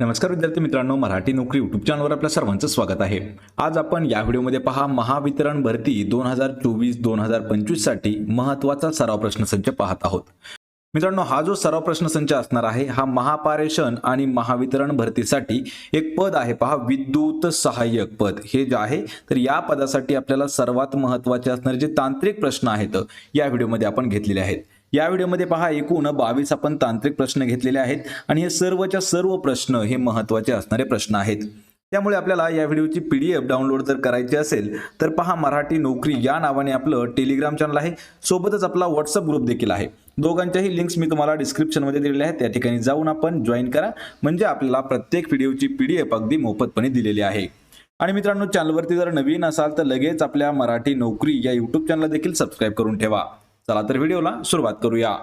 नमस्कार विद्यार्थी मित्रांनो मराठी नोकरी यूट्यूब चॅनलवर आपल्या सर्वांचं स्वागत आहे. आज आपण या व्हिडिओमध्ये पहा महावितरण भरती दोन हजार चोवीस दोन हजार पंचवीससाठी महत्त्वाचा सराव प्रश्नसंच पाहत आहोत. मित्रांनो हा जो सराव प्रश्नसंच असणार आहे हा महापारेषण आणि महावितरण भरतीसाठी एक पद आहे. पहा विद्युत सहाय्यक पद. हे जे आहे तर या पदासाठी आपल्याला सर्वात महत्त्वाचे असणारे जे तांत्रिक प्रश्न आहेत या व्हिडिओमध्ये आपण घेतलेले आहेत. या व्हिडिओमध्ये पहा एकूण बावीस आपण तांत्रिक प्रश्न घेतलेले आहेत आणि हे सर्वच्या सर्व प्रश्न हे महत्त्वाचे असणारे प्रश्न आहेत. त्यामुळे आपल्याला या व्हिडिओची पी डी एफ डाउनलोड जर करायची असेल तर पहा मराठी नोकरी या नावाने आपलं टेलिग्राम चॅनल आहे. सोबतच आपला व्हॉट्सअप ग्रुप देखील आहे. दोघांच्याही लिंक्स मी तुम्हाला डिस्क्रिप्शनमध्ये दिलेल्या आहेत. त्या ठिकाणी जाऊन आपण जॉईन करा. म्हणजे आपल्याला प्रत्येक व्हिडिओची पी डी एफ अगदी मोफतपणे दिलेली आहे. आणि मित्रांनो चॅनलवरती जर नवीन असाल तर लगेच आपल्या मराठी नोकरी या यूट्यूब चॅनलला देखील सबस्क्राईब करून ठेवा. चला तर व्हिडिओला सुरुवात करूया.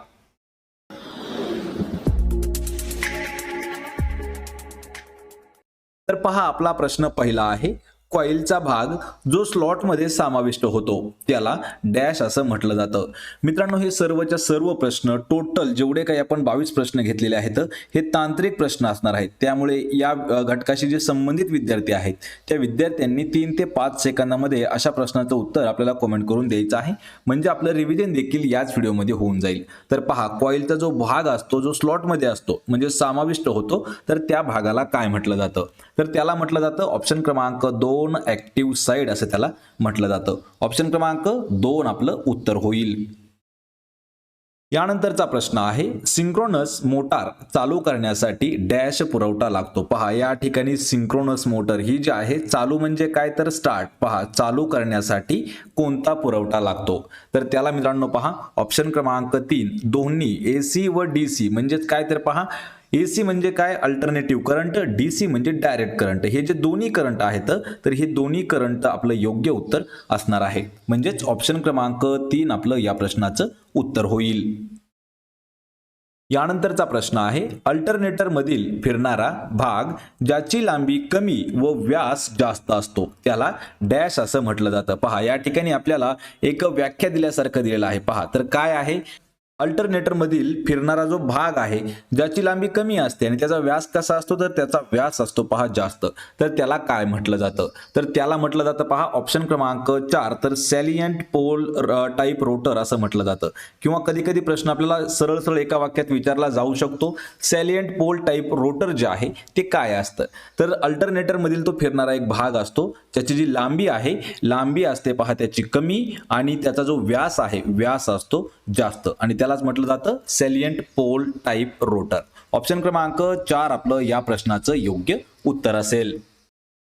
तर पहा आपला प्रश्न पहिला आहे. कॉईलचा भाग जो स्लॉटमध्ये समाविष्ट होतो त्याला डॅश असं म्हटलं जातं. मित्रांनो हे सर्वच्या सर्व प्रश्न टोटल जेवढे काही आपण बावीस प्रश्न घेतलेले आहेत हे तांत्रिक प्रश्न असणार आहेत. त्यामुळे या घटकाशी जे संबंधित विद्यार्थी आहेत त्या विद्यार्थ्यांनी तीन ते पाच सेकंदामध्ये अशा प्रश्नाचं उत्तर आपल्याला कमेंट करून द्यायचं आहे. म्हणजे आपलं रिव्हिजन देखील याच व्हिडिओमध्ये होऊन जाईल. तर पहा कॉईलचा जो भाग असतो जो स्लॉटमध्ये असतो म्हणजे समाविष्ट होतो तर त्या भागाला काय म्हटलं जातं? तर त्याला म्हटलं जातं ऑप्शन क्रमांक दोन ऍक्टिव्ह साईड असं त्याला म्हटलं जातं. ऑप्शन क्रमांक दोन आपलं उत्तर होईल. यानंतरचा प्रश्न आहे सिंक्रोनस मोटार चालू करण्यासाठी डॅश पुरवठा लागतो. पहा या ठिकाणी सिंक्रोनस मोटर ही जी आहे चालू म्हणजे काय तर स्टार्ट पहा चालू करण्यासाठी कोणता पुरवठा लागतो? तर त्याला मित्रांनो पहा ऑप्शन क्रमांक तीन दोन्ही ए सी व डी सी म्हणजेच काय तर पहा ए सी म्हणजे काय? अल्टरनेटिव्ह करंट डी सी म्हणजे डायरेक्ट करंट हे जे दोन्ही करंट आहेत तर हे दोन्ही करंट आपलं योग्य उत्तर असणार आहे. म्हणजेच ऑप्शन क्रमांक तीन आपलं या प्रश्नाचं उत्तर होईल. यानंतरचा प्रश्न आहे अल्टरनेटर मधील फिरणारा भाग ज्याची लांबी कमी व व्यास जास्त असतो त्याला डॅश असं म्हटलं जातं. पहा या ठिकाणी आपल्याला एक व्याख्या दिल्यासारखं दिलेलं आहे. पहा तर काय आहे? अल्टरनेटरमधील फिरणारा जो भाग आहे ज्याची लांबी कमी असते आणि त्याचा व्यास कसा असतो तर त्याचा व्यास असतो पहा जास्त. तर त्याला काय म्हटलं जातं? तर त्याला म्हटलं जातं पहा ऑप्शन क्रमांक चार तर सॅलियंट पोल टाईप रोटर असं म्हटलं जातं. किंवा कधी कधी प्रश्न आपल्याला सरळ सरळ एका वाक्यात विचारला जाऊ शकतो. सॅलियंट पोल टाईप रोटर जे आहे ते काय असतं? तर अल्टरनेटरमधील तो फिरणारा एक भाग असतो त्याची जी लांबी आहे लांबी असते पहा त्याची कमी आणि त्याचा जो व्यास आहे व्यास असतो जास्त. आणि त्याला यालाच म्हटलं जातं salient pole type rotor option क्रमांक चार आपलं या प्रश्नाचं योग्य उत्तर असेल.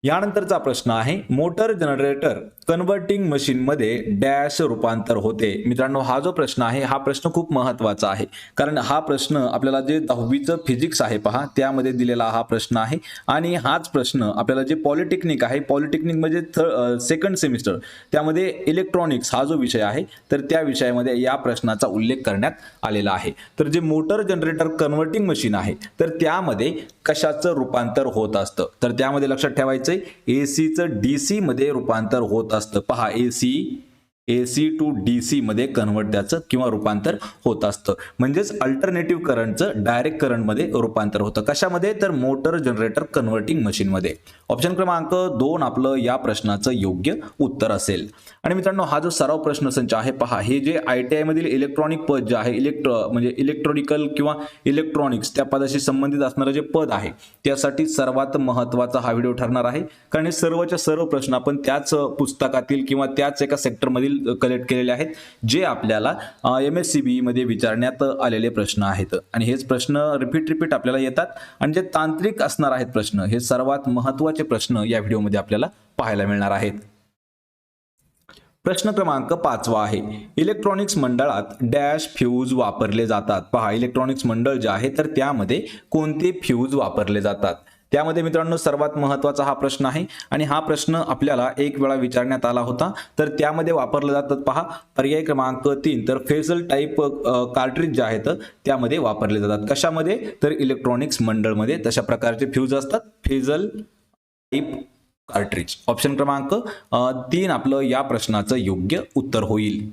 यानंतरचा प्रश्न आहे मोटर जनरेटर कन्व्हर्टिंग मशीन मध्ये डॅश रूपांतर होते. मित्रांनो हा जो प्रश्न आहे हा प्रश्न खूप महत्त्वाचा आहे. कारण हा प्रश्न आपल्याला जे दहावीचं फिजिक्स आहे पहा त्यामध्ये दिलेला हा प्रश्न आहे. आणि हाच प्रश्न आपल्याला जे पॉलिटेक्निक आहे पॉलिटेक्निक म्हणजे सेकंड सेमिस्टर त्यामध्ये इलेक्ट्रॉनिक्स हा जो विषय आहे तर त्या विषयामध्ये या प्रश्नाचा उल्लेख करण्यात आलेला आहे. तर जे मोटर जनरेटर कन्व्हर्टिंग मशीन आहे तर त्यामध्ये कशाचं रूपांतर होत असतं? तर त्यामध्ये लक्षात ठेवायचं ए सीचं डी सीमध्ये रूपांतर होत असतं. पहा A C A C to D C मध्ये कन्व्हर्ट त्याचं किंवा रूपांतर होत असतं. म्हणजेच अल्टरनेटिव्ह करंटचं डायरेक्ट करंटमध्ये रूपांतर होतं. कशामध्ये? तर मोटर जनरेटर कन्व्हर्टिंग मशीनमध्ये ऑप्शन क्रमांक दोन आपलं या प्रश्नाचं योग्य उत्तर असेल. आणि मित्रांनो हा जो सराव प्रश्न संच आहे पहा हे जे आय टी आयमधील इलेक्ट्रॉनिक पद जे आहे इलेक्ट्र म्हणजे इलेक्ट्रॉनिकल किंवा इलेक्ट्रॉनिक्स त्या पदाशी संबंधित असणारं जे पद आहे त्यासाठी सर्वात महत्त्वाचा हा व्हिडिओ ठरणार आहे. कारण हे सर्वच्या सर्व प्रश्न आपण त्याच पुस्तकातील किंवा त्याच एका सेक्टरमधील कलेक्ट केलेले आहेत जे आपल्याला एम एस सी बी मध्ये विचारण्यात आलेले प्रश्न आहेत. आणि हेच प्रश्न रिपीट रिपीट आपल्याला येतात. आणि जे तांत्रिक असणार आहेत प्रश्न हे सर्वात महत्त्वाचे प्रश्न या व्हिडिओमध्ये आपल्याला पाहायला मिळणार आहेत. प्रश्न क्रमांक पाचवा आहे. इलेक्ट्रॉनिक्स मंडळात डॅश फ्यूज वापरले जातात. पहा इलेक्ट्रॉनिक्स मंडळ जे आहे तर त्यामध्ये कोणते फ्यूज वापरले जातात? त्यामध्ये मित्रांनो सर्वात महत्त्वाचा हा प्रश्न आहे आणि हा प्रश्न आपल्याला एक वेळा विचारण्यात आला होता. तर त्यामध्ये वापरलं जातात पहा पर्याय क्रमांक तीन. तर फेसल टाईप कार्ट्रिज जे आहेत त्यामध्ये वापरले जातात. कशामध्ये? तर इलेक्ट्रॉनिक्स मंडळमध्ये. तशा प्रकारचे फ्यूज असतात. फेझल टाईप कार्ट्रिज. ऑप्शन क्रमांक तीन आपलं या प्रश्नाचं योग्य उत्तर होईल.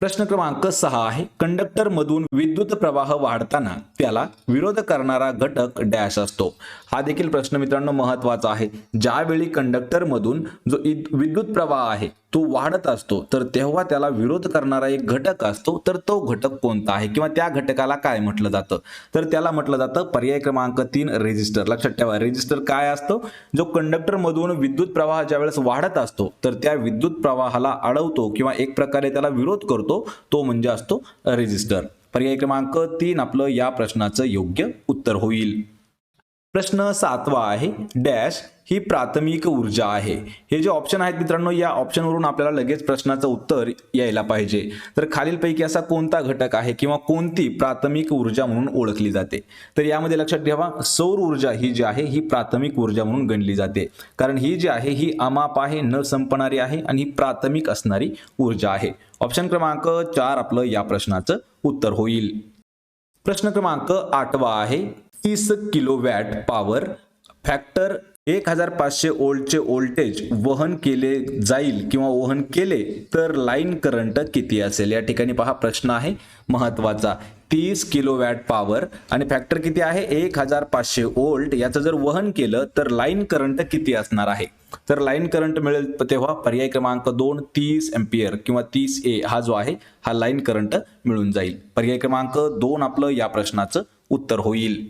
प्रश्न क्रमांक सहा आहे. कंडक्टर मधून विद्युत प्रवाह वाढताना त्याला विरोध करणारा घटक डॅश असतो. हा देखील प्रश्न मित्रांनो महत्त्वाचा आहे. ज्यावेळी कंडक्टर मधून जो विद्युत प्रवाह आहे तो वाढत असतो. तर तेव्हा त्याला विरोध करणारा एक घटक असतो. तर तो घटक कोणता आहे? किंवा त्या घटकाला काय म्हटलं जातं? तर त्याला म्हटलं जातं पर्याय क्रमांक तीन रेजिस्टर लक्षात ठेवा रेजिस्टर काय असतो? जो कंडक्टर मधून विद्युत प्रवाह ज्यावेळेस वाढत असतो तर त्या विद्युत प्रवाहाला अडवतो किंवा एक प्रकारे त्याला विरोध करतो तो म्हणजे असतो रेजिस्टर पर्याय क्रमांक तीन आपलं या प्रश्नाचं योग्य उत्तर होईल. प्रश्न सातवा आहे डॅश ही प्राथमिक ऊर्जा आहे. हे जे ऑप्शन आहेत मित्रांनो या ऑप्शनवरून आपल्याला लगेच प्रश्नाचं उत्तर यायला पाहिजे. तर खालीलपैकी असा कोणता घटक आहे किंवा कोणती प्राथमिक ऊर्जा म्हणून ओळखली जाते? तर यामध्ये लक्षात ठेवा सौर ऊर्जा ही जी आहे ही प्राथमिक ऊर्जा म्हणून गणली जाते. कारण ही जी आहे ही अमाप आहे न संपणारी आहे आणि ही प्राथमिक असणारी ऊर्जा आहे. ऑप्शन क्रमांक चार आपलं या प्रश्नाचं उत्तर होईल. प्रश्न क्रमांक आठवा आहे तीस किलोवॅट पॉवर फॅक्टर एक हजार पाचशे ओल्टचे ओल्टेज वहन केले जाईल किंवा वहन केले तर लाईन करंट किती असेल? या ठिकाणी पहा प्रश्न आहे महत्त्वाचा तीस किलोवॅट पॉवर आणि फॅक्टर किती आहे? एक हजार पाचशे ओल्ट याचं जर वहन केलं तर लाईन करंट किती असणार आहे? तर लाईन करंट मिळेल तेव्हा पर्याय क्रमांक दोन तीस एम्पियर किंवा तीस ए हा जो आहे हा लाईन करंट मिळून जाईल. पर्याय क्रमांक दोन आपलं या प्रश्नाचं उत्तर होईल.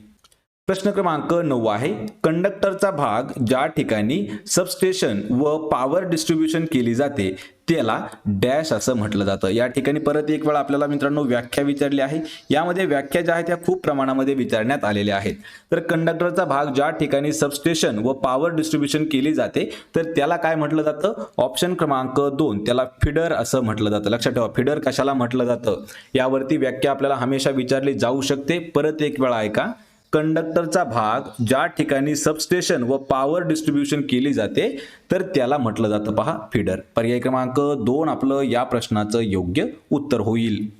प्रश्न क्रमांक नऊ आहे. कंडक्टरचा भाग ज्या ठिकाणी सबस्टेशन व पॉवर डिस्ट्रीब्युशन केली जाते त्याला डॅश असं म्हटलं जातं. या ठिकाणी परत एक वेळा आपल्याला मित्रांनो व्याख्या विचारली आहे. यामध्ये व्याख्या ज्या आहेत त्या खूप प्रमाणामध्ये विचारण्यात आलेल्या आहेत. तर कंडक्टरचा भाग ज्या ठिकाणी सबस्टेशन व पॉवर डिस्ट्रीब्युशन केली जाते तर त्याला काय म्हटलं जातं? ऑप्शन क्रमांक दोन त्याला फिडर असं म्हटलं जातं. लक्षात ठेवा फिडर कशाला म्हटलं जातं? यावरती व्याख्या आपल्याला हमेशा विचारली जाऊ शकते. परत एक वेळा ऐका. कंडक्टरचा भाग ज्या ठिकाणी सबस्टेशन व पॉवर डिस्ट्रीब्युशन केली जाते तर त्याला म्हटलं जातं पहा फिडर पर्याय क्रमांक दोन आपलं या प्रश्नाचं योग्य उत्तर होईल.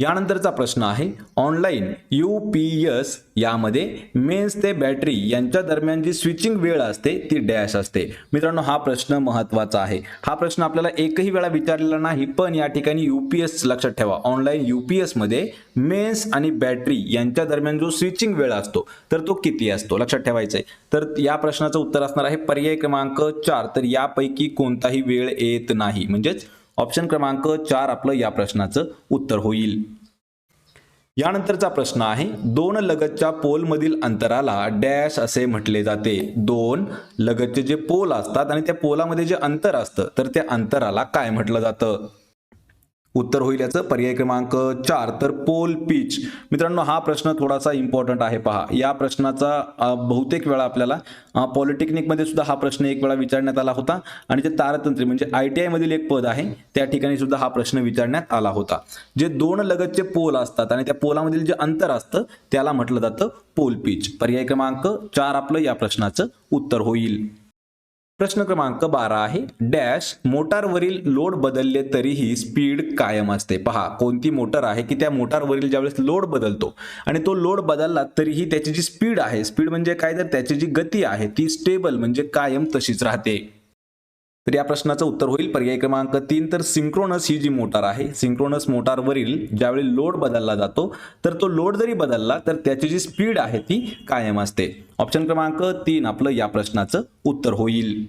यानंतरचा प्रश्न आहे ऑनलाईन यू पी एस यामध्ये मेन्स ते बॅटरी यांच्या दरम्यान जी स्विचिंग वेळ असते ती डॅश असते. मित्रांनो हा प्रश्न महत्त्वाचा आहे. हा प्रश्न आपल्याला एकही वेळा विचारलेला नाही पण या ठिकाणी युपीएस लक्षात ठेवा. ऑनलाईन युपीएसमध्ये मेन्स आणि बॅटरी यांच्या दरम्यान जो स्विचिंग वेळ असतो तर तो किती असतो? लक्षात ठेवायचा आहे. तर या प्रश्नाचं उत्तर असणार आहे पर्याय क्रमांक चार. तर यापैकी कोणताही वेळ येत नाही. म्हणजेच ऑप्शन क्रमांक चार आपलं या प्रश्नाचं उत्तर होईल. यानंतरचा प्रश्न आहे दोन लगतच्या पोलमधील अंतराला डॅश असे म्हटले जाते. दोन लगतचे जे पोल असतात आणि त्या पोलामध्ये जे अंतर असतं तर त्या अंतराला काय म्हटलं जातं? उत्तर होईल याचं. पर्याय क्रमांक चार. तर पोल पिच. मित्रांनो हा प्रश्न थोडासा इम्पॉर्टंट आहे. पहा या प्रश्नाचा बहुतेक वेळा आपल्याला पॉलिटेक्निकमध्ये सुद्धा हा प्रश्न एक वेळा विचारण्यात आला होता. आणि ते तारतंत्री म्हणजे आय टी आयमधील एक पद आहे त्या ठिकाणी सुद्धा हा प्रश्न विचारण्यात आला होता. जे दोन लगतचे पोल असतात आणि त्या पोलामधील जे अंतर असतं त्याला म्हटलं जातं पोल पिच. पर्याय क्रमांक चार आपलं या प्रश्नाचं उत्तर होईल. प्रश्न क्रमांक बारा आहे. डॅश मोटारवरील लोड बदलले तरीही स्पीड कायम असते. पहा कोणती मोटर आहे की त्या मोटारवरील ज्यावेळेस लोड बदलतो आणि तो लोड बदलला तरीही त्याची जी स्पीड आहे स्पीड म्हणजे काय? तर त्याची जी गती आहे ती स्टेबल म्हणजे कायम तशीच राहते. तर या प्रश्नाचं उत्तर होईल. पर्याय क्रमांक तीन. तर सिंक्रोनस ही जी मोटार आहे सिंक्रोनस मोटारवरील ज्यावेळी लोड बदलला जातो तर तो लोड जरी बदलला तर त्याची जी स्पीड आहे ती कायम असते. ऑप्शन क्रमांक तीन आपलं या प्रश्नाचं उत्तर होईल.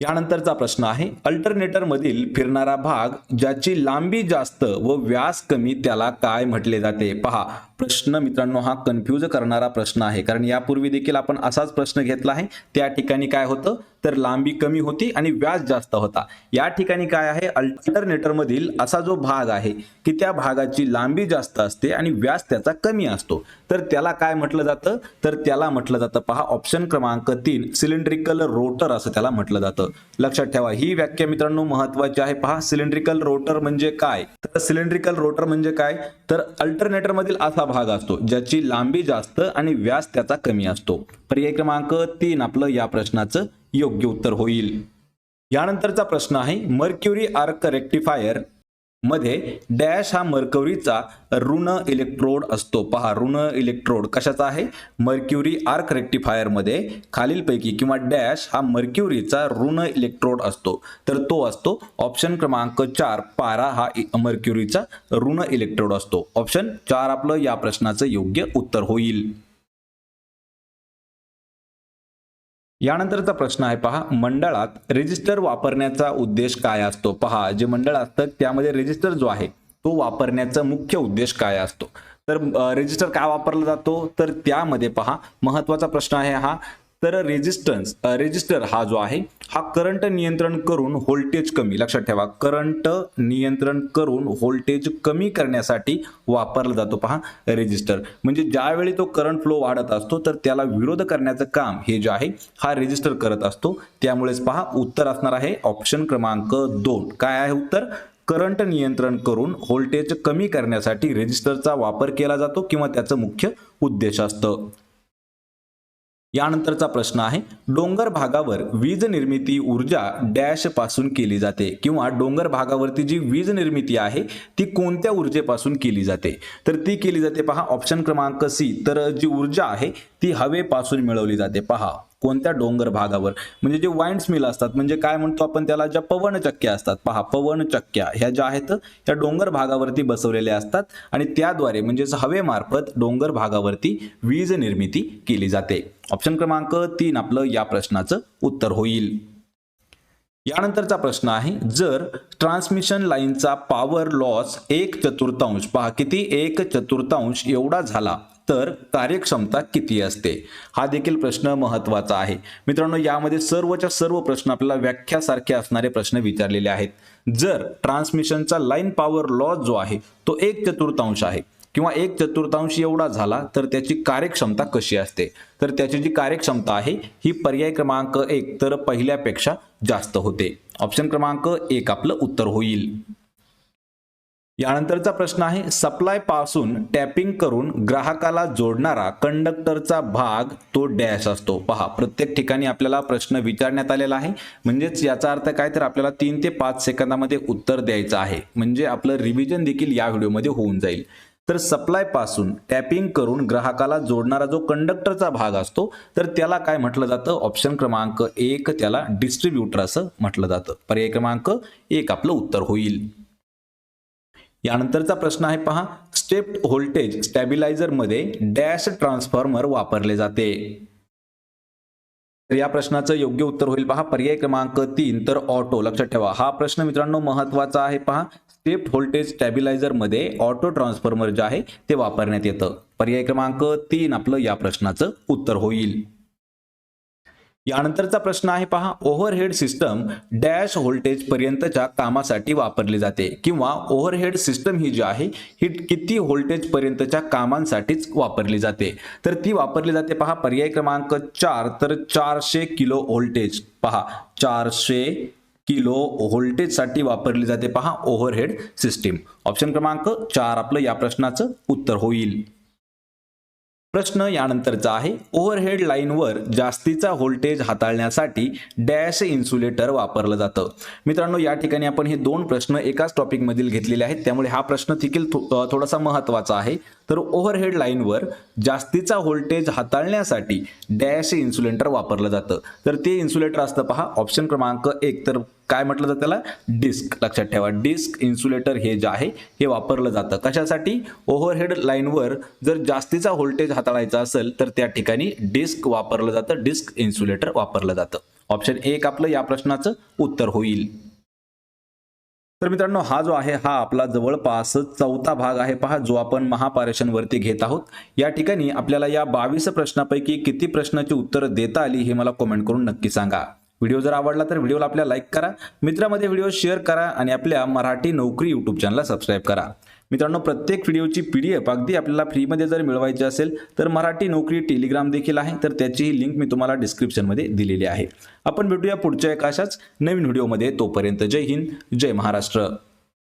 यानंतरचा प्रश्न आहे अल्टरनेटर मधील फिरणारा भाग ज्याची लांबी जास्त व व्यास कमी त्याला काय म्हटले जाते? पहा प्रश्न मित्रांनो हा कन्फ्यूज करणारा प्रश्न आहे. कारण यापूर्वी देखील आपण असाच प्रश्न घेतला आहे. त्या ठिकाणी काय होतं? तर लांबी कमी होती आणि व्याज जास्त होता. या ठिकाणी काय आहे? अल्टरनेटरमधील असा जो भाग आहे की त्या भागाची लांबी जास्त असते आणि व्याज त्याचा कमी असतो. तर त्याला काय म्हटलं जातं? तर त्याला म्हटलं जातं पहा ऑप्शन क्रमांक तीन सिलेंड्रिकल रोटर असं त्याला म्हटलं जातं. लक्षात ठेवा ही व्याख्या मित्रांनो महत्वाची आहे. पहा सिलेंड्रिकल रोटर म्हणजे काय? तर सिलेंड्रिकल रोटर म्हणजे काय? तर अल्टरनेटर मधील असा भाग असतो ज्याची लांबी जास्त आणि व्यास त्याचा कमी असतो. पर्याय क्रमांक तीन आपलं या प्रश्नाचं योग्य उत्तर होईल. यानंतरचा प्रश्न आहे मर्क्युरी आर्क रेक्टिफायर मध्ये डॅश हा मर्क्युरीचा ऋण इलेक्ट्रोड असतो. पहा ऋण इलेक्ट्रोड कशाचा आहे? मर्क्युरी आर्क रेक्टिफायरमध्ये खालीलपैकी किंवा डॅश हा मर्क्युरीचा ऋण इलेक्ट्रोड असतो. तर तो असतो ऑप्शन क्रमांक चार पारा हा इ- मर्क्युरीचा ऋण इलेक्ट्रोड असतो. ऑप्शन चार आपलं या प्रश्नाचं योग्य उत्तर होईल. यानंतरचा प्रश्न आहे पहा मंडळात रजिस्टर वापरण्याचा उद्देश काय असतो? पहा जे मंडळ असतं त्यामध्ये रजिस्टर जो आहे तो वापरण्याचा मुख्य उद्देश काय असतो? तर रजिस्टर काय वापरला जातो? तर त्यामध्ये पहा महत्त्वाचा प्रश्न आहे हा तर रेजिस्टन्स रेजिस्टर हा जो आहे हा करंट नियंत्रण करून व्होल्टेज कमी. लक्षात ठेवा करंट नियंत्रण करून व्होल्टेज कमी करण्यासाठी वापरला जातो पहा रेजिस्टर म्हणजे ज्यावेळी तो करंट फ्लो वाढत असतो तर त्याला विरोध करण्याचं काम हे जे आहे हा रेजिस्टर करत असतो. त्यामुळेच पहा उत्तर असणार आहे ऑप्शन क्रमांक दोन. काय आहे उत्तर? करंट नियंत्रण करून व्होल्टेज कमी करण्यासाठी रेजिस्टरचा वापर केला जातो किंवा त्याचं मुख्य उद्देश असतं. यानंतरचा प्रश्न आहे डोंगर भागावर वीज निर्मिती ऊर्जा डॅशपासून केली जाते किंवा डोंगर भागावरती जी वीज निर्मिती आहे ती कोणत्या ऊर्जेपासून केली जाते? तर ती केली जाते पहा ऑप्शन क्रमांक सी तर जी ऊर्जा आहे ती हवेपासून मिळवली जाते. पहा कोणत्या डोंगर भागावर? म्हणजे जे वाईंड्स मिल असतात म्हणजे काय म्हणतो आपण त्याला? ज्या पवनचक्क्या असतात. पहा पवनचक्क्या ह्या ज्या आहेत त्या डोंगर भागावरती बसवलेल्या असतात आणि त्याद्वारे म्हणजेच हवेमार्फत डोंगर भागावरती वीज निर्मिती केली जाते. ऑप्शन क्रमांक तीन आपलं या प्रश्नाचं उत्तर होईल. यानंतरचा प्रश्न आहे जर ट्रान्समिशन लाईनचा पॉवर लॉस एक चतुर्थांश पहा किती? एक चतुर्थांश एवढा झाला. तर कार्यक्षमता किती असते? हा देखील प्रश्न महत्त्वाचा आहे. मित्रांनो यामध्ये सर्वच्या सर्व प्रश्न आपल्याला व्याख्यासारखे असणारे प्रश्न विचारलेले आहेत. जर ट्रान्समिशनचा लाईन पॉवर लॉस जो आहे तो एक चतुर्थांश आहे किंवा एक चतुर्थांश एवढा झाला तर त्याची कार्यक्षमता कशी असते? तर त्याची जी कार्यक्षमता आहे ही पर्याय क्रमांक एक तर पहिल्यापेक्षा जास्त होते. ऑप्शन क्रमांक एक आपलं उत्तर होईल. यानंतरचा प्रश्न आहे सप्लायपासून टॅपिंग करून ग्राहकाला जोडणारा कंडक्टरचा भाग तो डॅश असतो. पहा प्रत्येक ठिकाणी आपल्याला प्रश्न विचारण्यात आलेला आहे. म्हणजेच याचा अर्थ काय? तर आपल्याला तीन ते पाच सेकंदामध्ये उत्तर द्यायचं आहे. म्हणजे आपलं रिव्हिजन देखील या व्हिडिओमध्ये होऊन जाईल. तर सप्लायपासून टॅपिंग करून ग्राहकाला जोडणारा जो कंडक्टरचा भाग असतो तर त्याला काय म्हटलं जातं? ऑप्शन क्रमांक एक त्याला डिस्ट्रीब्युटर असं म्हटलं जातं. पर्याय क्रमांक एक आपलं उत्तर होईल. यानंतरचा प्रश्न आहे पहा. स्टेप व्होल्टेज स्टॅबिलायझरमध्ये डॅश ट्रान्सफॉर्मर वापरले जाते. तर या प्रश्नाचं योग्य उत्तर होईल पहा. पर्याय क्रमांक तीन तर ऑटो. लक्षात ठेवा. हा प्रश्न मित्रांनो महत्त्वाचा आहे पहा. स्टेप व्होल्टेज स्टॅबिलायझरमध्ये ऑटो ट्रान्सफॉर्मर जे आहे ते वापरण्यात येतं. पर्याय क्रमांक तीन आपलं या प्रश्नाचं उत्तर होईल. यानंतरचा प्रश्न आहे पहा. ओव्हरहेड सिस्टम डॅश व्होल्टेज पर्यंतच्या कामासाठी वापरली जाते किंवा ओव्हरहेड सिस्टम ही जी आहे ही किती व्होल्टेज पर्यंतच्या कामांसाठीच वापरली जाते. तर ती वापरली जाते पहा. पर्याय क्रमांक चार. तर चारशे किलो व्होल्टेज पहा. चारशे किलो व्होल्टेजसाठी वापरली जाते पहा. ओव्हरहेड सिस्टीम ऑप्शन क्रमांक चार आपलं या प्रश्नाचं उत्तर होईल. प्रश्न यानंतरचा आहे. ओव्हरहेड लाईनवर जास्तीचा व्होल्टेज हाताळण्यासाठी डॅश इन्सुलेटर वापरलं जातं. मित्रांनो या ठिकाणी आपण हे दोन प्रश्न एकाच टॉपिकमधील घेतलेले आहेत. त्यामुळे हा प्रश्न देखील थो- थोडासा महत्त्वाचा आहे. तर ओव्हरहेड लाईनवर जास्तीचा व्होल्टेज हाताळण्यासाठी डॅश इन्सुलेटर वापरलं जातं. तर ते इन्सुलेटर असतं पहा ऑप्शन क्रमांक एक. तर काय म्हटलं जातं त्याला? डिस्क लक्षात ठेवा डिस्क इन्सुलेटर हे जे आहे हे वापरलं जातं. कशासाठी? ओव्हरहेड लाईनवर जर जास्तीचा व्होल्टेज हाताळायचा असेल तर त्या ठिकाणी डिस्क वापरलं जातं डिस्क इन्सुलेटर वापरलं जातं. ऑप्शन एक आपलं या प्रश्नाचं उत्तर होईल. तर मित्रांनो हा जो आहे हा आपला जवळपास चौथा भाग आहे. पहा जो आपण महापारेषणवरती घेत आहोत. या ठिकाणी आपल्याला या बावीस प्रश्नापैकी किती प्रश्नाची उत्तरं देता आली हे मला कमेंट करून नक्की सांगा. व्हिडिओ जर आवडला तर व्हिडिओला आपल्या लाईक करा. मित्रामध्ये व्हिडिओ शेअर करा आणि आपल्या मराठी नोकरी युट्यूब चॅनलला सबस्क्राईब करा. मित्रांनो प्रत्येक व्हिडिओची पी डी एफ अगदी आपल्याला फ्रीमध्ये जर मिळवायची असेल तर मराठी नोकरी टेलिग्राम देखील आहे. तर त्याचीही लिंक मी तुम्हाला डिस्क्रिप्शनमध्ये दिलेली आहे. आपण भेटूया पुढच्या एका अशाच नवीन व्हिडिओमध्ये. तोपर्यंत जय हिंद जय महाराष्ट्र.